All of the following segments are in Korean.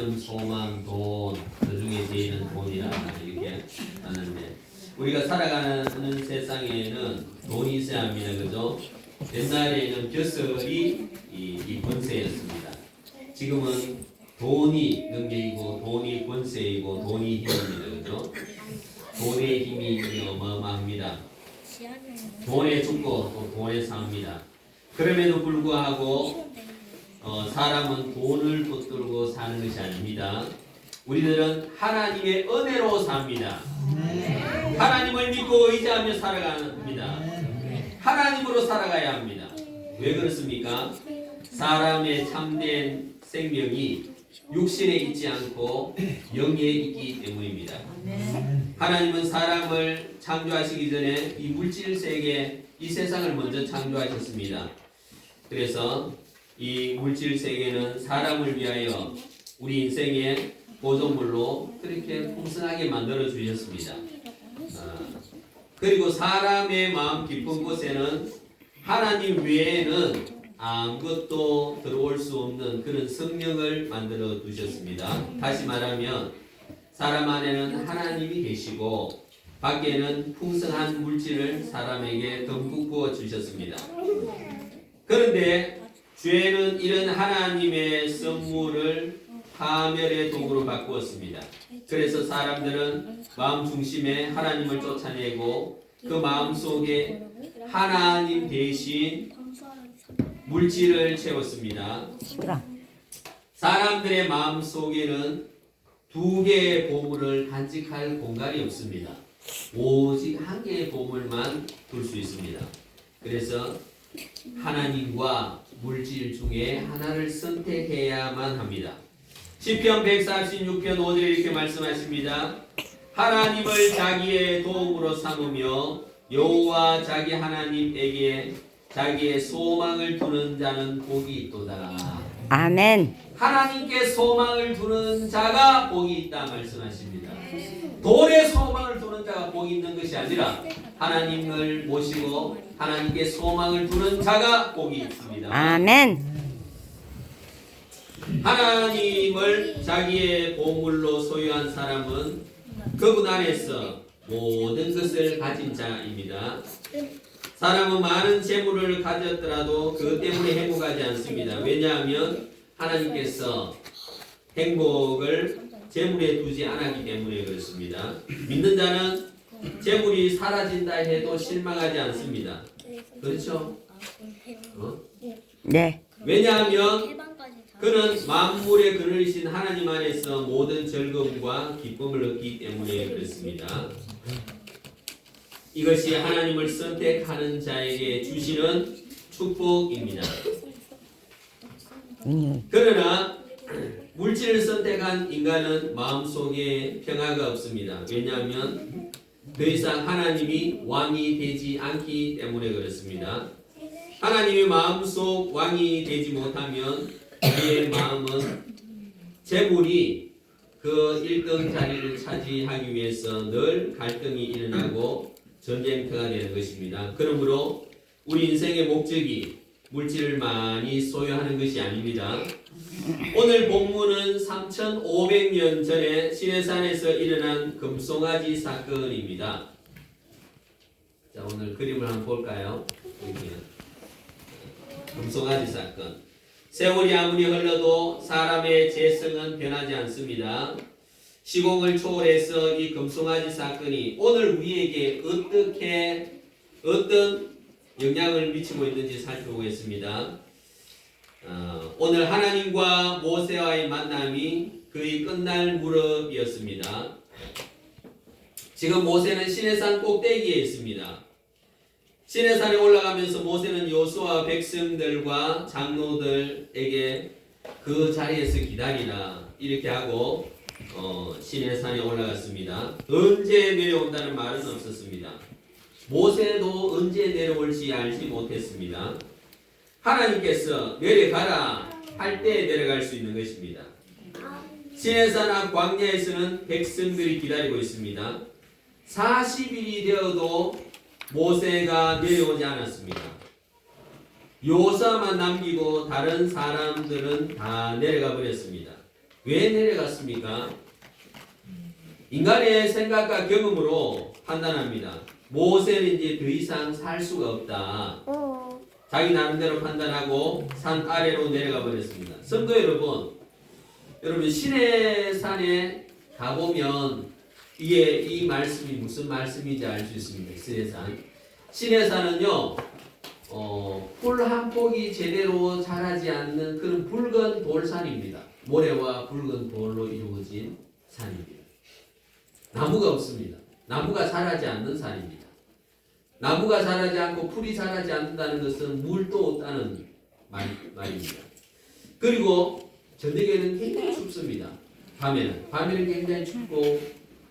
믿음, 소망, 돈, 그 중에 제일은 돈이라 이렇게 하는데 우리가 살아가는 세상에는 돈이 있어야 합니다. 그죠? 옛날에는 벼슬이 이, 이 권세였습니다. 지금은 돈이 능력이고 돈이 권세이고 돈이 힘입니다. 그죠? 돈의 힘이 어마어마합니다. 돈에 죽고 또 돈에 삽니다. 그럼에도 불구하고 어, 사람은 돈을 붙들고 사는 것이 아닙니다. 우리들은 하나님의 은혜로 삽니다. 하나님을 믿고 의지하며 살아갑니다. 하나님으로 살아가야 합니다. 왜 그렇습니까? 사람의 참된 생명이 육신에 있지 않고 영에 있기 때문입니다. 하나님은 사람을 창조하시기 전에 이 물질 세계, 이 세상을 먼저 창조하셨습니다. 그래서 이 물질 세계는 사람을 위하여 우리 인생의 보존물로 그렇게 풍성하게 만들어 주셨습니다. 아, 그리고 사람의 마음 깊은 곳에는 하나님 외에는 아무것도 들어올 수 없는 그런 성령을 만들어 두셨습니다. 다시 말하면 사람 안에는 하나님이 계시고 밖에는 풍성한 물질을 사람에게 듬뿍 부어 주셨습니다. 그런데 죄는 이런 하나님의 선물을 파멸의 도구로 바꾸었습니다. 그래서 사람들은 마음 중심에 하나님을 쫓아내고 그 마음 속에 하나님 대신 물질을 채웠습니다. 사람들의 마음 속에는 두 개의 보물을 간직할 공간이 없습니다. 오직 한 개의 보물만 둘 수 있습니다. 그래서 하나님과 물질 중에 하나를 선택해야만 합니다. 시편 146편 5절에 이렇게 말씀하십니다. 하나님을 자기의 도움으로 삼으며 여호와 자기 하나님에게 자기의 소망을 두는 자는 복이 있도다. 아멘. 하나님께 소망을 두는 자가 복이 있다 말씀하십니다. 돈에 소망을 두는 자가 복이 있는 것이 아니라 하나님을 모시고 하나님께 소망을 두는 자가 복이 있습니다. 아멘. 하나님을 자기의 보물로 소유한 사람은 그분 안에서 모든 것을 가진 자입니다. 사람은 많은 재물을 가졌더라도 그 때문에 행복하지 않습니다. 왜냐하면 하나님께서 행복을 재물에 두지 않았기 때문에 그렇습니다. 믿는 자는 재물이 사라진다 해도 실망하지 않습니다. 그렇죠? 어? 네. 왜냐하면 그는 만물의 그늘이신 하나님 안에서 모든 즐거움과 기쁨을 얻기 때문에 그렇습니다. 이것이 하나님을 선택하는 자에게 주시는 축복입니다. 음, 그러나 물질을 선택한 인간은 마음속에 평화가 없습니다. 왜냐하면 더 이상 하나님이 왕이 되지 않기 때문에 그렇습니다. 하나님의 마음속 왕이 되지 못하면 우리의 마음은 재물이 그 1등 자리를 차지하기 위해서 늘 갈등이 일어나고 전쟁터가 되는 것입니다. 그러므로 우리 인생의 목적이 물질을 많이 소유하는 것이 아닙니다. 오늘 본문은 3,500년 전에 시내산에서 일어난 금송아지 사건입니다. 자, 오늘 그림을 한번 볼까요? 금송아지 사건. 세월이 아무리 흘러도 사람의 재성은 변하지 않습니다. 시공을 초월해서 이 금송아지 사건이 오늘 우리에게 어떻게 어떤 영향을 미치고 있는지 살펴보겠습니다. 어, 오늘 하나님과 모세와의 만남이 거의 끝날 무렵이었습니다. 지금 모세는 시내산 꼭대기에 있습니다. 시내산에 올라가면서 모세는 여수와 백성들과 장로들에게 그 자리에서 기다리라 이렇게 하고 어, 시내산에 올라갔습니다. 언제 내려온다는 말은 없었습니다. 모세도 언제 내려올지 알지 못했습니다. 하나님께서 내려가라 할 때 내려갈 수 있는 것입니다. 시내산 앞 광야에서는 백성들이 기다리고 있습니다. 40일이 되어도 모세가 내려오지 않았습니다. 요사만 남기고 다른 사람들은 다 내려가 버렸습니다. 왜 내려갔습니까? 인간의 생각과 경험으로 판단합니다. 모세는 이제 더 이상 살 수가 없다. 자기 나름대로 판단하고 산 아래로 내려가 버렸습니다. 성도 여러분, 여러분 신의 산에 가보면 이게 이 말씀이 무슨 말씀인지 알 수 있습니다. 신의 산. 신의 산은요, 어, 풀 한 폭이 제대로 자라지 않는 그런 붉은 돌산입니다. 모래와 붉은 돌로 이루어진 산입니다. 나무가 없습니다. 나무가 자라지 않는 산입니다. 나무가 자라지 않고 풀이 자라지 않는다는 것은 물도 없다는 말, 말입니다. 그리고 저녁에는 굉장히 춥습니다. 밤에는 밤에는 굉장히 춥고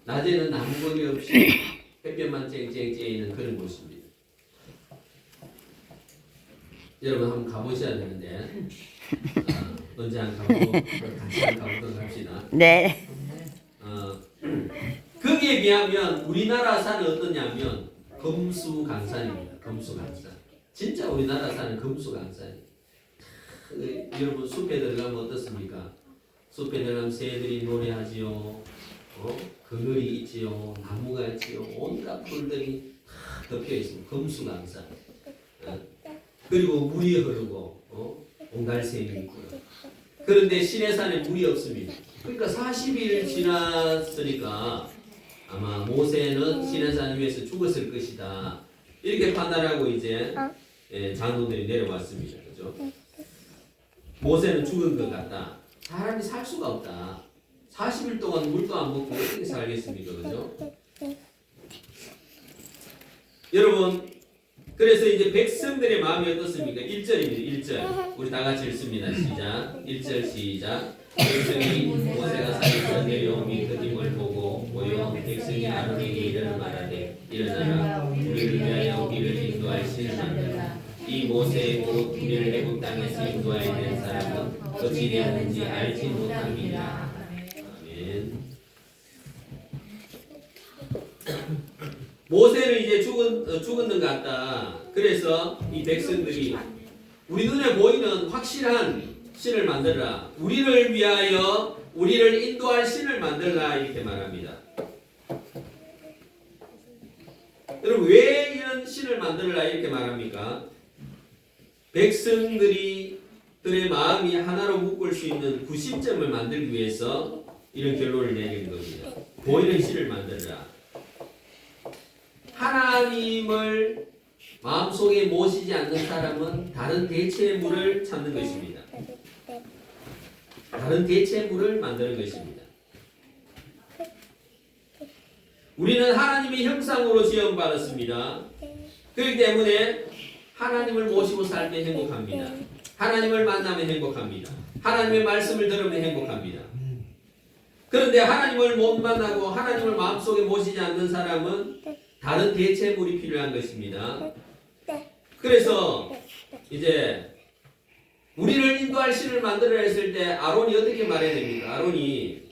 낮에는 나무 거리 없이 햇볕만 쨍쨍 쬐이는 그런 곳입니다. 여러분 한번 가보셔야 되는데 아, 언제 한 가보고 같이 한 가보도록 합시다. 네. 어, 거기에 비하면 우리나라 산은 어떠냐면 금수강산입니다. 금수강산. 진짜 우리나라 산은 금수강산이에요. 그, 여러분 숲에 들어가면 어떻습니까? 숲에 들어가면 새들이 노래하지요. 어? 그늘이 있지요. 나무가 있지요. 온갖 풀들이 다 덮여 있습니다. 금수강산. 어? 그리고 물이 흐르고 어? 옹달샘이 있고요. 그런데 시내산에 물이 없습니다. 그러니까 40일 지났으니까 아마 모세는 시내산 위에서 죽었을 것이다. 이렇게 판단하고 이제 예, 장로들이 내려왔습니다. 그죠? 모세는 죽은 것 같다. 사람이 살 수가 없다. 40일 동안 물도 안 먹고 어떻게 살겠습니까? 그죠? 여러분, 그래서 이제 백성들의 마음이 어떻습니까? 1절입니다. 1절. 우리 다 같이 읽습니다. 시작. 1절 시작. 백성이 모세가 산에서 내려오니 그 힘을 보고 백성이 아론에게 이르는 말하되 일어나라 우리를 위하여 우리를 인도할 신을 만들라 이 모세 곧 우리를 애국 땅에서 인도하여 낸 사람은 어찌 되었는지 알지 못합니다. 아멘. 모세는 이제 죽은 어, 죽었는 것 같다. 그래서 이 백성들이 우리 눈에 보이는 확실한 신을 만들라. 우리를 위하여 우리를 인도할 신을 만들라 이렇게 말합니다. 여러분 왜 이런 신을 만들라 이렇게 말합니까? 백성들이 들의 마음이 하나로 묶을 수 있는 구심점을 만들기 위해서 이런 결론을 내리는 겁니다. 보이는 신을 만들라. 하나님을 마음속에 모시지 않는 사람은 다른 대체의 물을 찾는 것입니다. 다른 대체의 물을 만드는 것입니다. 우리는 하나님의 형상으로 지음받았습니다. 그렇기 때문에 하나님을 모시고 살때 행복합니다. 하나님을 만나면 행복합니다. 하나님의 말씀을 들으면 행복합니다. 그런데 하나님을 못 만나고 하나님을 마음속에 모시지 않는 사람은 다른 대체물이 필요한 것입니다. 그래서 이제 우리를 인도할 신을 만들어야 했을 때 아론이 어떻게 말해야 됩니까? 아론이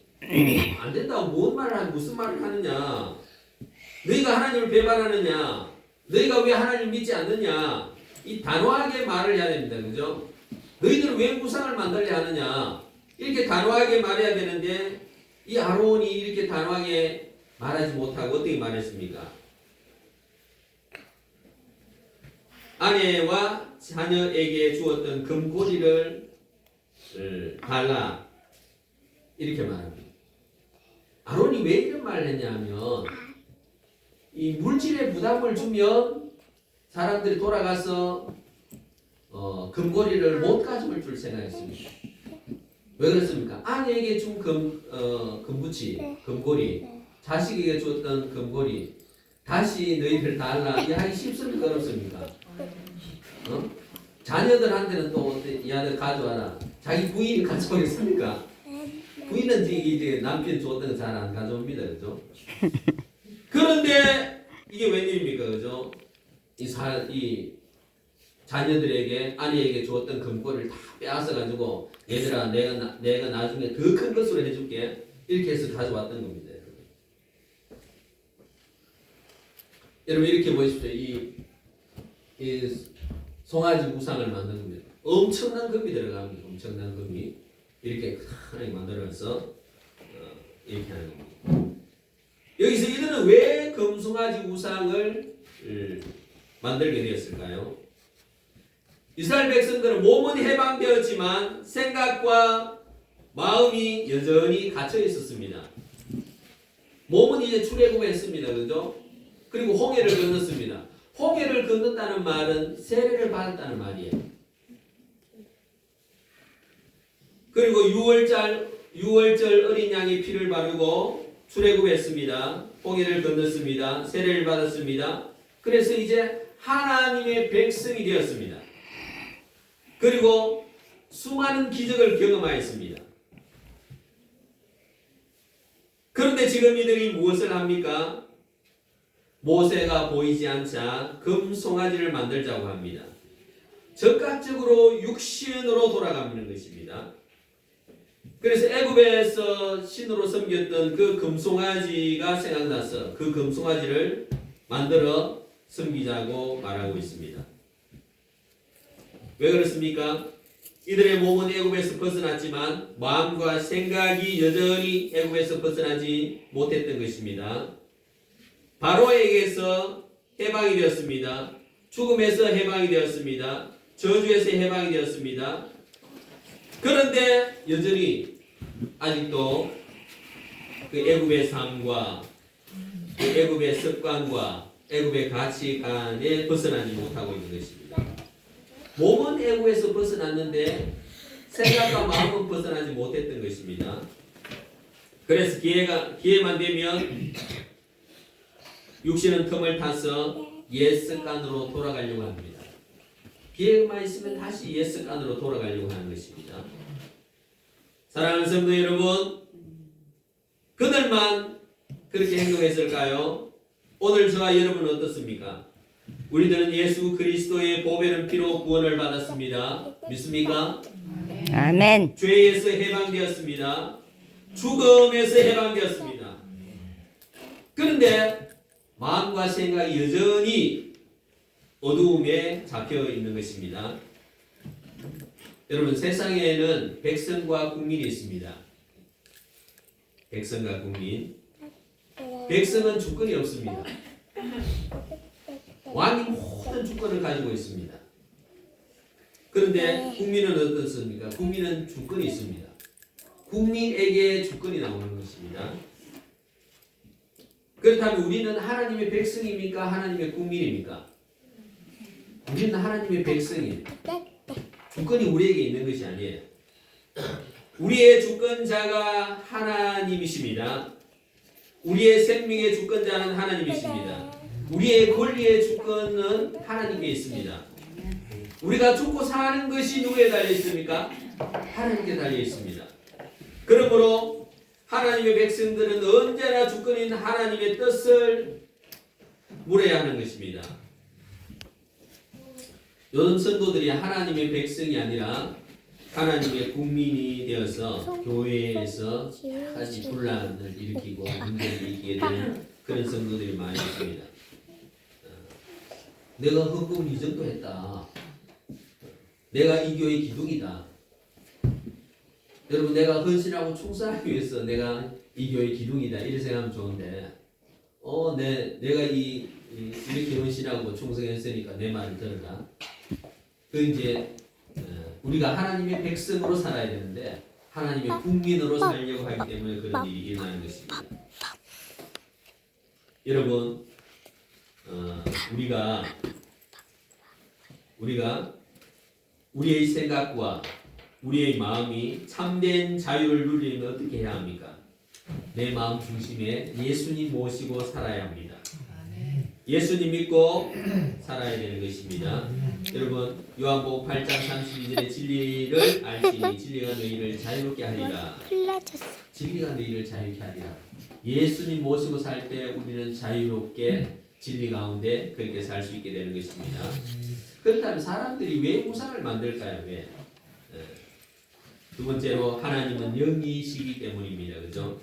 안 된다고 뭔 말을 하는 무슨 말을 하느냐? 너희가 하나님을 배반하느냐? 너희가 왜 하나님 믿지 않느냐? 이 단호하게 말을 해야 됩니다. 그죠? 너희들은 왜 무상을 만들려 하느냐? 이렇게 단호하게 말해야 되는데 이 아론이 이렇게 단호하게 말하지 못하고 어떻게 말했습니까? 아내와 자녀에게 주었던 금고리를 을 달라 이렇게 말합니다. 아론이 왜 이런 말을 했냐면 이 물질에 부담을 주면 사람들이 돌아가서 어, 금고리를 못 가져올 줄 생각했습니다. 왜 그렇습니까? 아내에게 준 금, 어, 금부치, 금고리, 자식에게 줬던 금고리, 다시 너희들 달라. 이 하기 쉽습니까? 어렵습니까? 어? 자녀들한테는 또? 이 아들 가져와라. 자기 부인이 가져오겠습니까? 부인은 이제 남편 줬던 거잘안 가져옵니다. 그죠? 그런데 이게 웬일입니까? 그죠? 이 사, 이 자녀들에게 아내에게 주었던 금고를 다 빼앗아 가지고 얘들아 내가 나, 내가 나중에 더 큰 것으로 해줄게 이렇게 해서 가져왔던 겁니다. 여러분 이렇게 보십시오. 이, 이 송아지 무상을 만든 겁니다. 엄청난 금이 들어갑니다. 엄청난 금이 이렇게 하나님 만들어서 어, 이렇게 하는 겁니다. 여기서 이들은 왜 금송아지 우상을 음, 만들게 되었을까요? 이스라엘 백성들은 몸은 해방되었지만 생각과 마음이 여전히 갇혀 있었습니다. 몸은 이제 출애굽했습니다. 그죠? 그리고 홍해를 건넜습니다. 홍해를 건넜다는 말은 세례를 받았다는 말이에요. 그리고 6월절 6월절 어린 양의 피를 바르고 출애굽했습니다. 홍해를 건넜습니다. 세례를 받았습니다. 그래서 이제 하나님의 백성이 되었습니다. 그리고 수많은 기적을 경험하였습니다. 그런데 지금 이들이 무엇을 합니까? 모세가 보이지 않자 금송아지를 만들자고 합니다. 적극적으로 육신으로 돌아가는 것입니다. 그래서 애굽에서 신으로 섬겼던 그 금송아지가 생각나서 그 금송아지를 만들어 섬기자고 말하고 있습니다. 왜 그렇습니까? 이들의 몸은 애굽에서 벗어났지만 마음과 생각이 여전히 애굽에서 벗어나지 못했던 것입니다. 바로에게서 해방이 되었습니다. 죽음에서 해방이 되었습니다. 저주에서 해방이 되었습니다. 그런데 여전히 아직도 그 애굽의 삶과 그 애굽의 습관과 애굽의 가치관에 벗어나지 못하고 있는 것입니다. 몸은 애굽에서 벗어났는데 생각과 마음은 벗어나지 못했던 것입니다. 그래서 기회가 기회만 되면 육신은 틈을 타서 옛 습관으로 돌아가려고 합니다. 기회만 있으면 다시 옛 습관으로 돌아가려고 하는 것입니다. 사랑하는 성도 여러분, 그들만 그렇게 행동했을까요? 오늘 저와 여러분은 어떻습니까? 우리들은 예수 그리스도의 보배는 피로 구원을 받았습니다. 믿습니까? 아멘. 죄에서 해방되었습니다. 죽음에서 해방되었습니다. 그런데 마음과 생각이 여전히 어두움에 잡혀 있는 것입니다. 여러분 세상에는 백성과 국민이 있습니다. 백성과 국민. 백성은 주권이 없습니다. 왕이 모든 주권을 가지고 있습니다. 그런데 국민은 어떻습니까? 국민은 주권이 있습니다. 국민에게 주권이 나오는 것입니다. 그렇다면 우리는 하나님의 백성입니까? 하나님의 국민입니까? 우리는 하나님의 백성이에요. 주권이 우리에게 있는 것이 아니에요. 우리의 주권자가 하나님이십니다. 우리의 생명의 주권자는 하나님이십니다. 우리의 권리의 주권은 하나님께 있습니다. 우리가 죽고 사는 것이 누구에 달려 있습니까? 하나님께 달려 있습니다. 그러므로 하나님의 백성들은 언제나 주권 있는 하나님의 뜻을 물어야 하는 것입니다. 요즘 성도들이 하나님의 백성이 아니라 하나님의 국민이 되어서 교회에서 여러 가지 분란을 일으키고 문제를 일으키게 되는 그런 성도들이 많이 있습니다. 어, 내가 헌금을 이 정도 했다. 내가 이 교회 기둥이다. 여러분 내가 헌신하고 충성하기 위해서 내가 이 교회 기둥이다 이렇게 생각하면 좋은데 어, 내, 내가 이, 이 이렇게 헌신하고 충성했으니까 내 말을 들어라. 그 이제 어, 우리가 하나님의 백성으로 살아야 되는데 하나님의 국민으로 살려고 하기 때문에 그런 일이 일어나는 것입니다. 여러분 어, 우리가 우리가 우리의 생각과 우리의 마음이 참된 자유를 누리려면 어떻게 해야 합니까? 내 마음 중심에 예수님 모시고 살아야 합니다. 예수님 믿고 살아야 되는 것입니다. 여러분 요한복음 8장 32절의 진리를 알지니 진리가 너희를 자유롭게 하리라. 진리가 너희를 자유롭게 하리라. 예수님 모시고 살 때 우리는 자유롭게 진리 가운데 그렇게 살 수 있게 되는 것입니다. 그렇다면 사람들이 왜 우상을 만들까요? 왜? 예. 두 번째로 하나님은 영이시기 때문입니다. 그죠?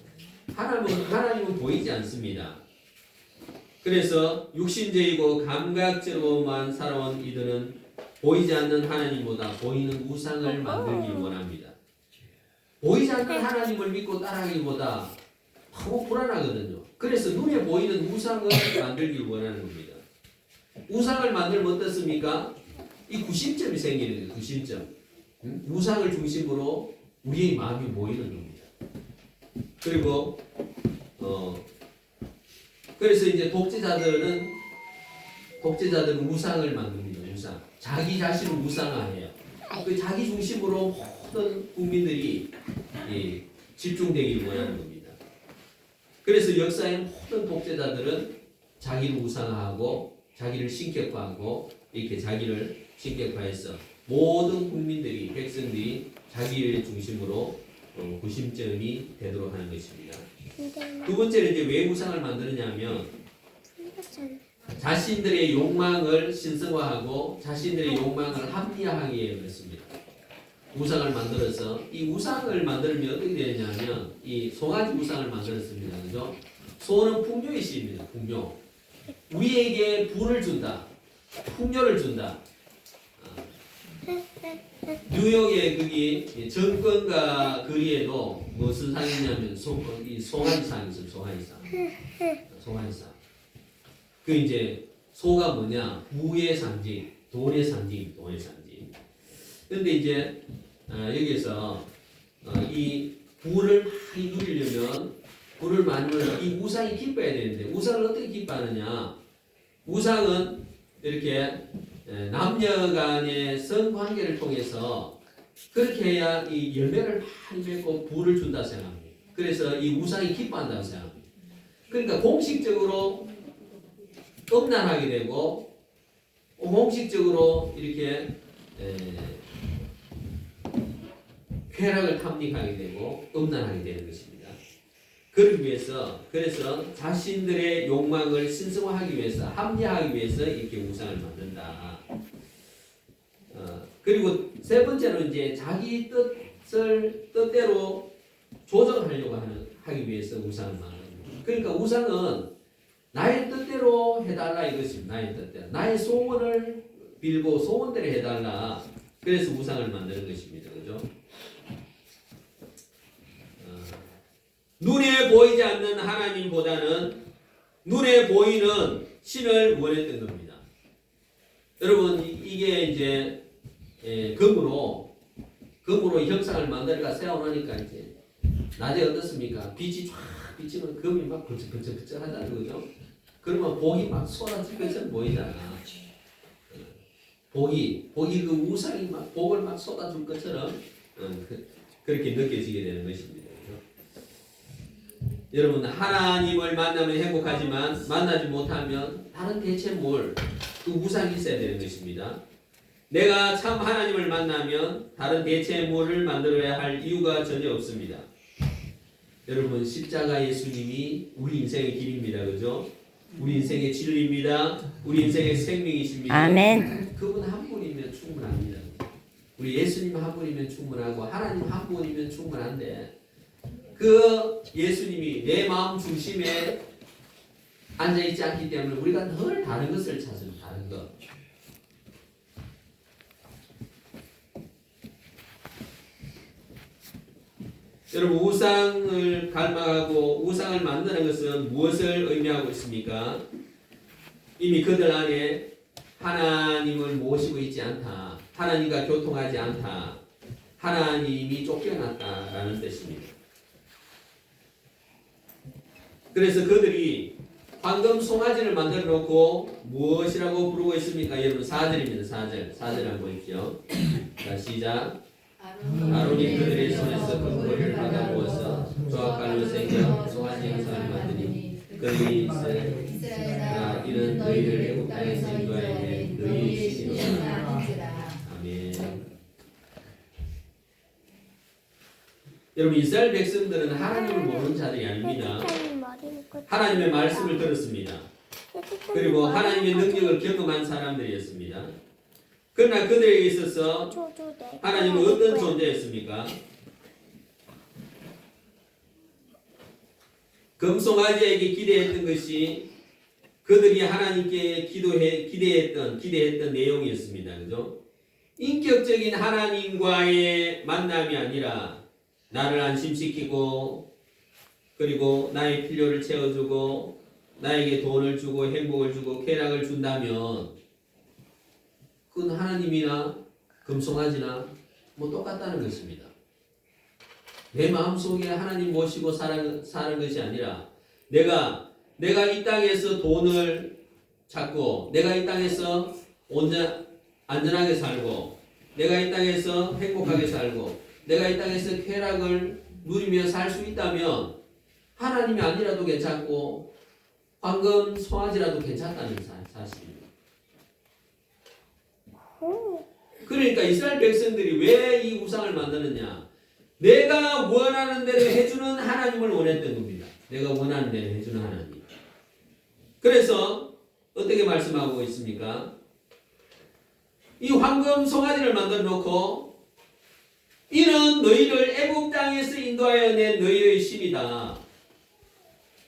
하나님은 하나님은 보이지 않습니다. 그래서 육신적이고 감각적으로만 살아온 이들은 보이지 않는 하나님보다 보이는 우상을 만들기를 원합니다. 보이지 않는 하나님을 믿고 따라가기보다 너무 불안하거든요. 그래서 눈에 보이는 우상을 만들기를 원하는 겁니다. 우상을 만들면 어떻습니까? 이 구심점이 생기는 거예요. 구심점. 음? 우상을 중심으로 우리의 마음이 모이는 겁니다. 그리고 어 그래서 이제 독재자들은 독재자들은 우상을 만듭니다. 우상. 자기 자신을 우상화해요. 그 자기 중심으로 모든 국민들이 예, 집중되기를 원하는 겁니다. 그래서 역사의 모든 독재자들은 자기를 우상화하고 자기를 신격화하고 이렇게 자기를 신격화해서 모든 국민들이 백성들이 자기를 중심으로 어, 구심점이 되도록 하는 것입니다. 두 번째는 이제 왜 우상을 만드느냐면 자신들의 욕망을 신성화하고 자신들의 욕망을 합리화하기 위해 그렇습니다. 우상을 만들어서 이 우상을 만들면 어떻게 되냐면 이 송아지 우상을 만들었습니다. 그죠? 소는 풍요의 시입니다. 풍요. 우리에게 부를 준다. 풍요를 준다. 아. 뉴욕의 거기 정권가 거리에도 무슨 상이냐면 소, 이 송아지상이 있어요. 송아지상. 그 이제 소가 뭐냐? 부의 상징, 돈의 상징, 돈의 상징. 근데 이제 어, 여기서 어, 이 부를 많이 누리려면 많이 누리면 이 우상이 기뻐야 되는데 우상을 어떻게 기뻐하느냐? 우상은 이렇게 에, 남녀 간의 성관계를 통해서 그렇게 해야 이 열매를 많이 맺고 부를 준다 생각합니다. 그래서 이 우상이 기뻐한다고 생각합니다. 그러니까 공식적으로 음란하게 되고 공식적으로 이렇게 에, 쾌락을 탐닉하게 되고 음란하게 되는 것입니다. 그러기 위해서 그래서 자신들의 욕망을 신성화하기 위해서 합리화하기 위해서 이렇게 우상을 만든다. 어, 그리고 세 번째로 이제 자기 뜻을 뜻대로 조정하려고 하는 하기 위해서 우상을 만듭니다. 그러니까 우상은 나의 뜻대로 해달라 이것입니다. 나의 뜻대로 나의 소원을 빌고 소원대로 해달라. 그래서 우상을 만드는 것입니다. 그죠? 보이지 않는 하나님보다는 눈에 보이는 신을 원했던 겁니다. 여러분 이- 이게 이제 예, 금으로 금으로 형상을 만들까 세워놓으니까 이제 낮에 어떻습니까? 빛이 쫙 비치면 금이 막 번쩍번쩍번쩍하다는 거죠. 그러면 복이 막 것처럼 보이잖아. 복이 복이 그 우상이 막 복을 막 쏟아줄 것처럼 어, 그, 그렇게 느껴지게 되는 것입니다. 여러분 하나님을 만나면 행복하지만 만나지 못하면 다른 대체물 그 우상이 있어야 되는 것입니다. 내가 참 하나님을 만나면 다른 대체물을 만들어야 할 이유가 전혀 없습니다. 여러분 십자가 예수님이 우리 인생의 길입니다. 그죠? 우리 인생의 진리입니다. 우리 인생의 생명이십니다. 아멘. 그분 한 분이면 충분합니다. 우리 예수님 한 분이면 충분하고 하나님 한 분이면 충분한데 그 예수님이 내 마음 중심에 앉아 있지 않기 때문에 우리가 늘 다른 것을 찾습니다. 다른 것. 여러분 우상을 갈망하고 우상을 만드는 것은 무엇을 의미하고 있습니까? 이미 그들 안에 하나님을 모시고 있지 않다. 하나님과 교통하지 않다. 하나님이 쫓겨났다라는 뜻입니다. 그래서 그들이 황금 송아지를 만들어 놓고 무엇이라고 부르고 있습니까? 여러분 4절입니다. 4절. 4절 한번 보십시오. 자, 시작. 아론이 그들의 손에서 금고리를 받아 모아서 조각깔로 새겨 송아지 형상을 만드니 그들이 이스라엘아 이는 너희를 애국 땅에서 인도하여 너희의 신이로다. 아멘. 여러분 이스라엘 백성들은 하나님을 모르는 자들이 아닙니다. 하나님의 말씀을 들었습니다. 그리고 하나님의 능력을 경험한 사람들이었습니다. 그러나 그들에게 있어서 하나님은 어떤 존재였습니까? 금송아지에게 기대했던 것이 그들이 하나님께 기도해 기대했던 기대했던 내용이었습니다. 그죠? 인격적인 하나님과의 만남이 아니라 나를 안심시키고 그리고 나의 필요를 채워주고 나에게 돈을 주고 행복을 주고 쾌락을 준다면 그건 하나님이나 금송아지나 뭐 똑같다는 것입니다. 내 마음속에 하나님 모시고 사는, 사는 것이 아니라 내가 내가 이 땅에서 돈을 찾고 내가 이 땅에서 온전 안전하게 살고 내가 이 땅에서 행복하게 살고 내가 이 땅에서 쾌락을 누리며 살 수 있다면 하나님이 아니라도 괜찮고 황금 송아지라도 괜찮다는 사- 사실입니다. 그러니까 이스라엘 백성들이 왜 이 우상을 만드느냐? 내가 원하는 대로 해주는 하나님을 원했던 겁니다. 내가 원하는 대로 해주는 하나님. 그래서 어떻게 말씀하고 있습니까? 이 황금 송아지를 만들어 놓고 이는 너희를 애굽 땅에서 인도하여 낸 너희의 신이다.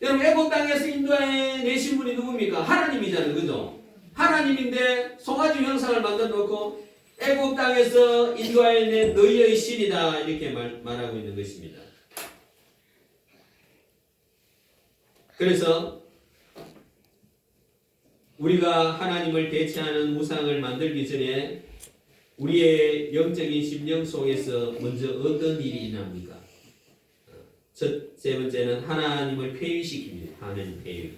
여러분 애굽 땅에서 인도하여 내신 분이 누굽니까? 하나님이잖아요, 그죠? 하나님인데 송아지 형상을 만들어 놓고 애굽 땅에서 인도하여 낸 너희의 신이다 이렇게 말, 말하고 있는 것입니다. 그래서 우리가 하나님을 대체하는 우상을 만들기 전에 우리의 영적인 심령 속에서 먼저 어떤 일이 일어납니까? 첫째 번째는 하나님을 폐위시킵니다. 하나님 폐위.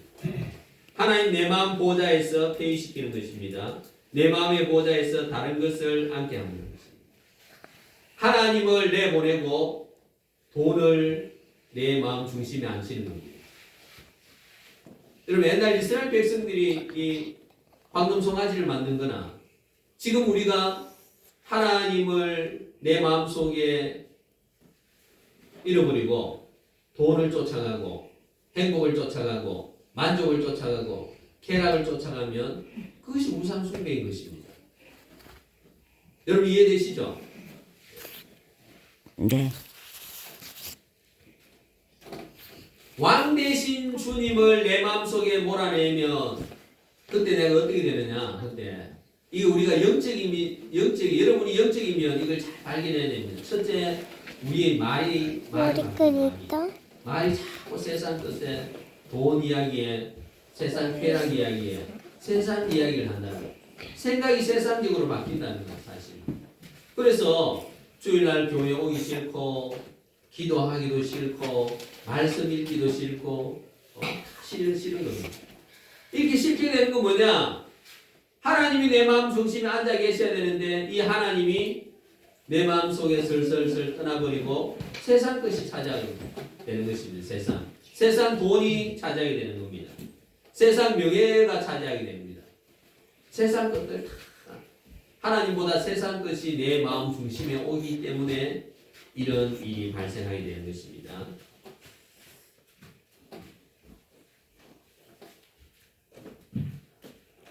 하나님 내 마음 보좌에서 폐위시키는 것입니다. 내 마음의 보좌에서 다른 것을 하는 것입니다. 하나님을 내보내고 돈을 내 마음 중심에 앉히는 겁니다. 여러분 옛날 이스라엘 백성들이 이 황금 송아지를 만든 거나 지금 우리가 하나님을 내 마음 속에 잃어버리고 돈을 쫓아가고 행복을 쫓아가고 만족을 쫓아가고 쾌락을 쫓아가면 그것이 우상 숭배인 것입니다. 여러분 이해되시죠? 네. 왕 대신 주님을 내 마음속에 몰아내면 그때 내가 어떻게 되느냐 그때 이거 우리가 영적이면 영적 여러분이 영적이면 이걸 잘 발견해야 됩니다. 첫째 우리의 말이 말이 머리 많습니다. 말이 자꾸 세상 뜻에 돈 이야기에 세상 쾌락 이야기에 세상 이야기를 한다는 거 생각이 세상적으로 바뀐다는 거 사실. 그래서 주일날 교회 오기 싫고 기도하기도 싫고 말씀 읽기도 싫고 어, 다 싫은 싫은 겁니다 이렇게 싫게 되는 건 뭐냐? 하나님이 내 마음 중심에 앉아 계셔야 되는데 이 하나님이 내 마음 속에 슬슬슬 떠나버리고 세상 것이 찾아오게 되는 것입니다. 세상. 세상 돈이 차지하게 되는 겁니다. 세상 명예가 차지하게 됩니다. 세상 것들 다 하나님보다 세상 것이 내 마음 중심에 오기 때문에 이런 일이 발생하게 되는 것입니다.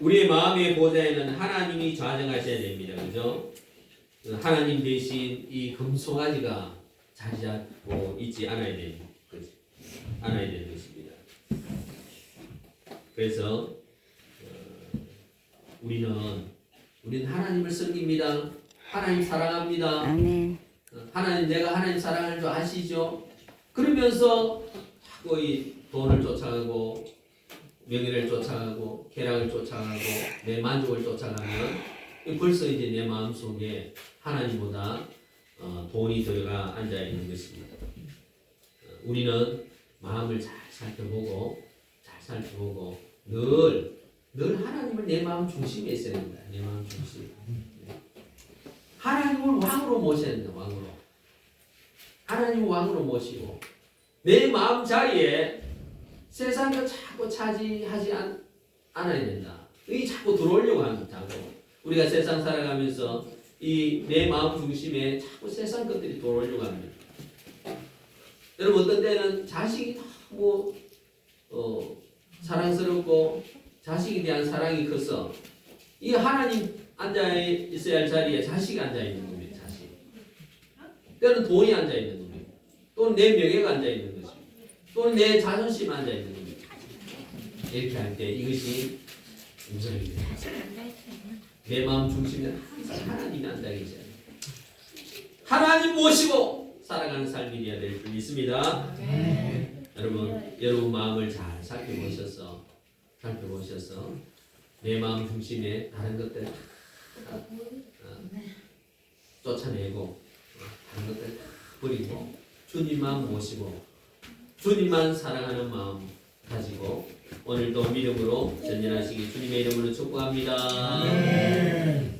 우리의 마음의 보좌에는 하나님이 좌정하셔야 됩니다. 그죠? 하나님 대신 이 금송아지가 자리 잡고 있지 않아야 되는 것, 않아야 되는 것입니다. 그래서 어, 우리는 우리는 하나님을 섬깁니다. 하나님 사랑합니다. 아멘. 어, 하나님 내가 하나님 사랑하는 줄 아시죠? 그러면서 자꾸 이 돈을 쫓아가고 명예를 쫓아가고 쾌락을 쫓아가고 내 만족을 쫓아가면 이 벌써 이제 내 마음 속에 하나님보다 어, 돈이 들어가 앉아 있는 것입니다. 어, 우리는 마음을 잘 살펴보고 잘 살펴보고 늘 늘 하나님을 내 마음 중심에 있어야 됩니다. 내 마음 중심. 하나님을 왕으로 모셔야 된다. 왕으로. 하나님을 왕으로 모시고 내 마음 자리에 세상을 자꾸 차지하지 않, 않아야 된다. 이 자꾸 들어오려고 하는 자꾸 우리가 세상 살아가면서 이 내 마음 중심에 자꾸 세상 것들이 들어오려고 합니다. 여러분 어떤 때는 자식이 너무 어, 사랑스럽고 자식에 대한 사랑이 커서 이 하나님 앉아 있어야 할 자리에 자식이 앉아 있는 겁니다. 자식. 때는 돈이 앉아 있는 겁니다. 또는 내 명예가 앉아 있는 것입니다. 또는 내 자존심 앉아 있는 겁니다. 이렇게 할 때 이것이 우선입니다. 내 마음 중심에 항상 하나님이 계셔야 돼요. 하나님 모시고 살아가는 삶이 되어야 될 줄 믿습니다. 여러분, 여러분 마음을 잘 살펴보셔서 살펴보셔서 내 마음 중심에 다른 것들 다, 어, 쫓아내고 어, 다른 것들 다 버리고 주님만 모시고 주님만 사랑하는 마음 가지고 오늘도 믿음으로 전진하시기 주님의 이름으로 축복합니다.